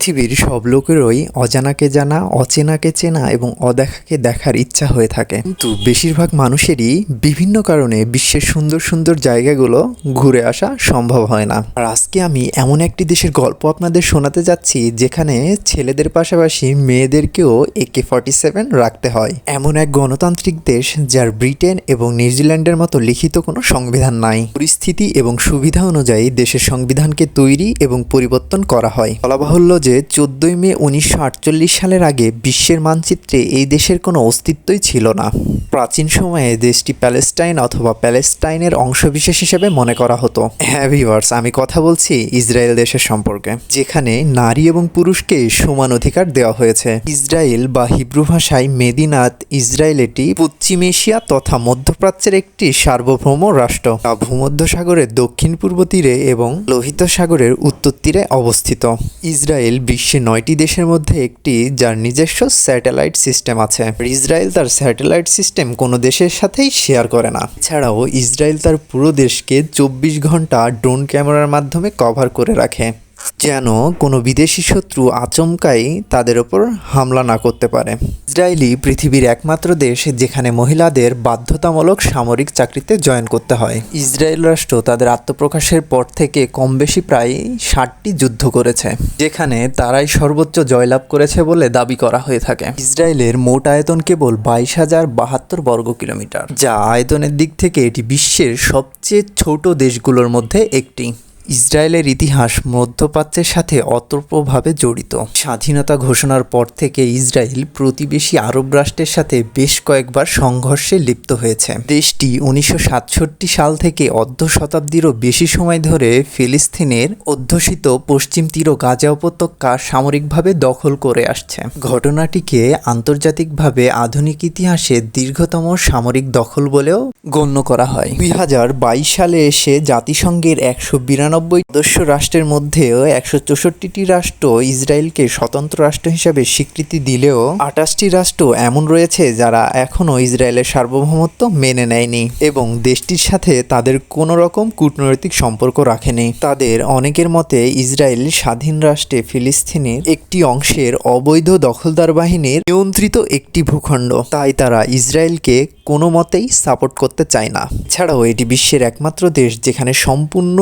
পৃথিবীর সব লোকেরই অজানাকে জানা, অচেনাকে চেনা এবং অদেখাকে দেখার ইচ্ছা হয়ে থাকে। কিন্তু বেশিরভাগ মানুষেরই বিভিন্ন কারণে বিশ্বের সুন্দর সুন্দর জায়গাগুলো ঘুরে আসা সম্ভব হয় না। আর আজকে আমি এমন একটি দেশের গল্প আপনাদের শোনাতে যাচ্ছি, যেখানে ছেলেদের পাশাপাশি মেয়েদেরকেও একে ফর্টি সেভেন রাখতে হয়। এমন এক গণতান্ত্রিক দেশ যার ব্রিটেন এবং নিউজিল্যান্ডের মতো লিখিত কোনো সংবিধান নাই। পরিস্থিতি এবং সুবিধা অনুযায়ী দেশের সংবিধানকে তৈরি এবং পরিবর্তন করা হয়। বলা বাহুল্য যে চোদ্দই মে উনিশশো আটচল্লিশ সালের আগে বিশ্বের মানচিত্রে এই দেশের কোনো অস্তিত্বই ছিল না। প্রাচীন সময়ে দেশটি প্যালেস্টাইন অথবা প্যালেস্টাইনের অংশবিশেষ হিসেবে মনে করা হতো। হ্যাঁ ভিভার্স আমি কথা বলছি ইসরায়েল দেশের সম্পর্কে, যেখানে নারী এবং পুরুষকে সমান অধিকার দেওয়া হয়েছে। ইসরায়েল বা হিব্রু ভাষায় মেদিনাত ইসরায়েল এটি পশ্চিম এশিয়া তথা মধ্যপ্রাচ্যের একটি সার্বভৌম রাষ্ট্র। যা ভূমধ্য সাগরের দক্ষিণ পূর্ব তীরে এবং লোহিত সাগরের উত্তর তীরে অবস্থিত। ইসরায়েল বিশ্বের নয়টি দেশের মধ্যে একটি, যার নিজস্ব স্যাটেলাইট সিস্টেম আছে। ইসরায়েল তার স্যাটেলাইট সিস্টেম কোনো দেশের সাথেই শেয়ার করে না। এছাড়াও ইসরায়েল তার পুরো দেশকে চব্বিশ ঘণ্টা ড্রোন ক্যামেরার মাধ্যমে কভার করে রাখে। যেন কোনো বিদেশি শত্রু আচমকাই তাদের ওপর হামলা না করতে পারে। ইসরায়েলি পৃথিবীর একমাত্র দেশ যেখানে মহিলাদের বাধ্যতামূলক সামরিক চাকরিতে জয়েন করতে হয়। ইসরায়েল রাষ্ট্র তাদের আত্মপ্রকাশের পর থেকে কম বেশি প্রায় ষাটটি যুদ্ধ করেছে, যেখানে তারাই সর্বোচ্চ জয়লাভ করেছে বলে দাবি করা হয়ে থাকে। ইসরায়েলের মোট আয়তন কেবল বাইশ হাজার বাহাত্তর বর্গ কিলোমিটার, যা আয়তনের দিক থেকে এটি বিশ্বের সবচেয়ে ছোট দেশগুলোর মধ্যে একটি। ইসরায়েলের ইতিহাস মধ্যপ্রাচ্যের সাথে অতপ্রভাবে জড়িত। স্বাধীনতা ঘোষণার পর থেকে ইসরায়েল প্রতিবেশী আরব রাষ্ট্রের সাথে বেশ কয়েকবার সংঘর্ষে লিপ্ত হয়েছে। দেশটি উনিশশো সাতষট্টি সাল থেকে অর্ধ শতাব্দীরও বেশি সময় ধরে ফিলিস্তিনের অধ্যুষিত পশ্চিম তীর গাজা উপত্যকা সামরিকভাবে দখল করে আসছে। ঘটনাটিকে আন্তর্জাতিকভাবে আধুনিক ইতিহাসে দীর্ঘতম সামরিক দখল বলেও গণ্য করা হয়। দুই হাজার বাইশ সালে এসে জাতিসংঘের একশো বিরানব্বই সদস্য রাষ্ট্রের মধ্যেও একশো চৌষট্টিটি রাষ্ট্র ইসরায়েলকে স্বতন্ত্র রাষ্ট্র হিসাবে স্বীকৃতি দিলেও আঠাশটি রাষ্ট্র এমন রয়েছে যারা এখনও ইসরায়েলের সার্বভৌমত্ব মেনে নেয়নি এবং দেশটির সাথে তাদের কোনো রকম কূটনৈতিক সম্পর্ক রাখেনি। তাদের অনেকের মতে ইসরায়েল স্বাধীন রাষ্ট্রে ফিলিস্তিনের একটি অংশের অবৈধ দখলদার বাহিনীর নিয়ন্ত্রিত একটি ভূখণ্ড। তাই তারা ইসরায়েলকে কোনো মতেই সাপোর্ট করতে চায় না। ছাড়াও এটি বিশ্বের একমাত্র দেশ যেখানে সম্পূর্ণ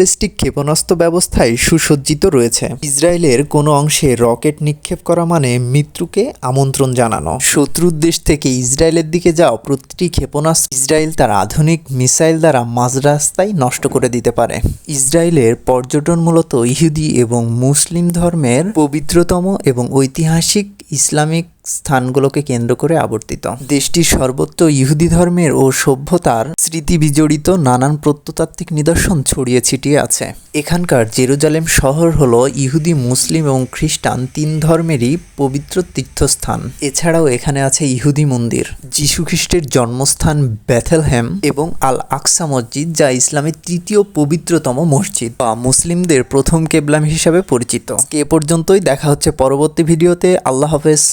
অ্যান্টিব্যালিস্টিক ক্ষেপণাস্ত্র ব্যবস্থায় সুসজ্জিত রয়েছে। ইসরায়েলের কোনো অংশে রকেট নিক্ষেপ করা মানে মৃত্যুকে আমন্ত্রণ জানানো। শত্রুর দেশ থেকে ইসরায়েলের দিকে যাওয়া প্রতিটি ক্ষেপণাস্ত্র ইসরায়েল তার আধুনিক মিসাইল দ্বারা মাঝ রাস্তায় নষ্ট করে দিতে পারে। ইসরায়েলের পর্যটন মূলত ইহুদি এবং মুসলিম ধর্মের পবিত্রতম এবং ঐতিহাসিক ইসলামিক স্থানগুলোকে কেন্দ্র করে আবর্তিত। দেশটির সর্বত্র ইহুদি ধর্মের ও সভ্যতার স্মৃতি বিজড়িত নানান প্রত্নতাত্ত্বিক নিদর্শন ছড়িয়ে ছিটিয়ে আছে। এখানকার জেরুজালেম শহর হল ইহুদি, মুসলিম এবং খ্রিস্টান তিন ধর্মেরই পবিত্র তীর্থস্থান। এছাড়াও এখানে আছে ইহুদি মন্দির যীশু খ্রিস্টের জন্মস্থান ব্যাথেলহ্যাম এবং আল আকসা মসজিদ, যা ইসলামের তৃতীয় পবিত্রতম মসজিদ বা মুসলিমদের প্রথম কেবলাম হিসাবে পরিচিত। এ পর্যন্তই, দেখা হচ্ছে পরবর্তী ভিডিওতে। আল্লাহ হাফেজ